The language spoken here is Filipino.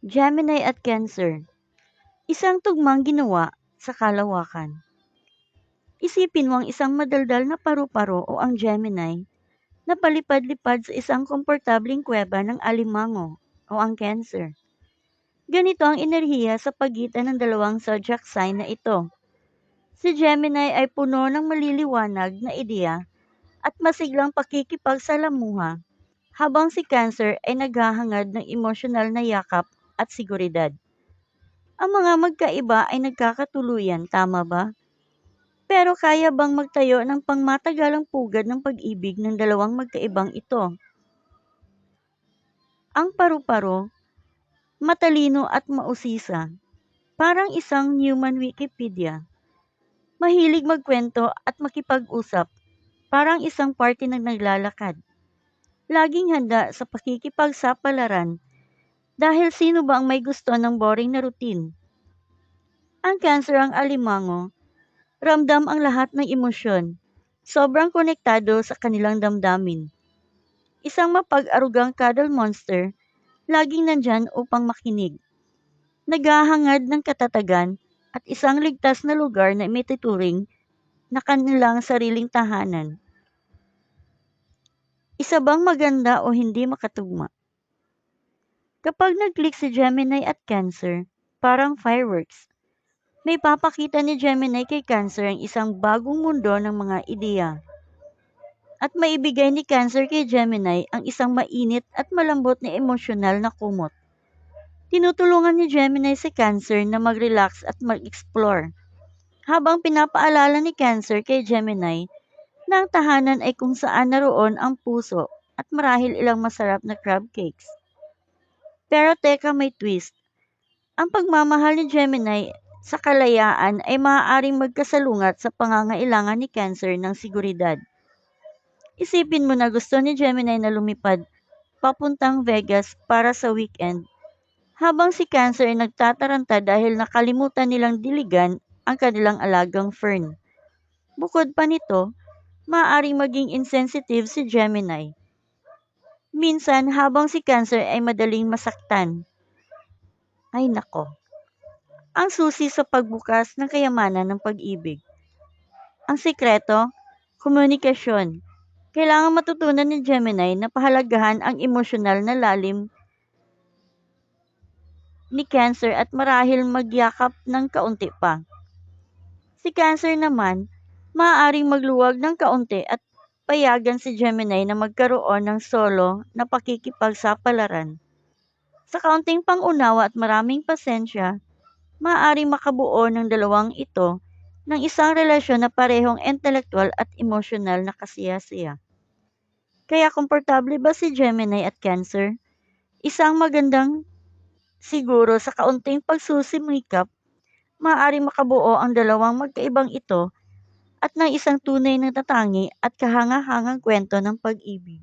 Gemini at Cancer. Isang tugmang ginawa sa kalawakan. Isipin mo ang isang madaldal na paru-paro o ang Gemini na palipad-lipad sa isang komportabling kuweba ng alimango o ang Cancer. Ganito ang enerhiya sa pagitan ng dalawang zodiac sign na ito. Si Gemini ay puno ng maliliwanag na ideya at masiglang pakikipagsalamuha habang si Cancer ay naghahangad ng emosyonal na yakap at seguridad. Ang mga magkaiba ay nagkakatuluyan, tama ba? Pero kaya bang magtayo ng pangmatagalang pugad ng pag-ibig ng dalawang magkaibang ito? Ang paru-paro, matalino at mausisa, parang isang human Wikipedia. Mahilig magkwento at makipag-usap, parang isang party na naglalakad. Laging handa sa pakikipagsapalaran dahil sino ba ang may gusto ng boring na routine? Ang cancer ang alimango, ramdam ang lahat ng emosyon. Sobrang konektado sa kanilang damdamin. Isang mapag-arugang cuddle monster, laging nandyan upang makinig. Naghahangad ng katatagan at isang ligtas na lugar na imituturing na kanilang sariling tahanan. Isa bang maganda o hindi makatugma? Kapag nag-click si Gemini at Cancer, parang fireworks. May papakita ni Gemini kay Cancer ang isang bagong mundo ng mga ideya. At maibigay ni Cancer kay Gemini ang isang mainit at malambot na emosyonal na kumot. Tinutulungan ni Gemini si Cancer na mag-relax at mag-explore. Habang pinapaalala ni Cancer kay Gemini na ang tahanan ay kung saan naroon ang puso at marahil ilang masarap na crab cakes. Pero teka may twist. Ang pagmamahal ni Gemini sa kalayaan ay maaaring magkasalungat sa pangangailangan ni Cancer ng seguridad. Isipin mo na gusto ni Gemini na lumipad papuntang Vegas para sa weekend, habang si Cancer ay nagtataranta dahil nakalimutan nilang diligan ang kanilang alagang fern. Bukod pa nito, maaaring maging insensitive si Gemini Minsan, habang si Cancer ay madaling masaktan. Ay nako. Ang susi sa pagbukas ng kayamanan ng pag-ibig. Ang sikreto, komunikasyon. Kailangan matutunan ni Gemini na pahalagahan ang emosyonal na lalim ni Cancer at marahil magyakap ng kaunti pa. Si Cancer naman, maaaring magluwag ng kaunti at payagan si Gemini na magkaroon ng solo na pakikipagsapalaran. Sa kaunting pangunawa at maraming pasensya, maaaring makabuo ng dalawang ito ng isang relasyon na parehong intelektual at emosyonal na kasiyasiya. Kaya komportable ba si Gemini at Cancer? Isang magandang siguro sa kaunting pagsusimikap, maaaring makabuo ang dalawang magkaibang ito at ng isang tunay na tatangi at kahanga-hangang kwento ng pag-ibig.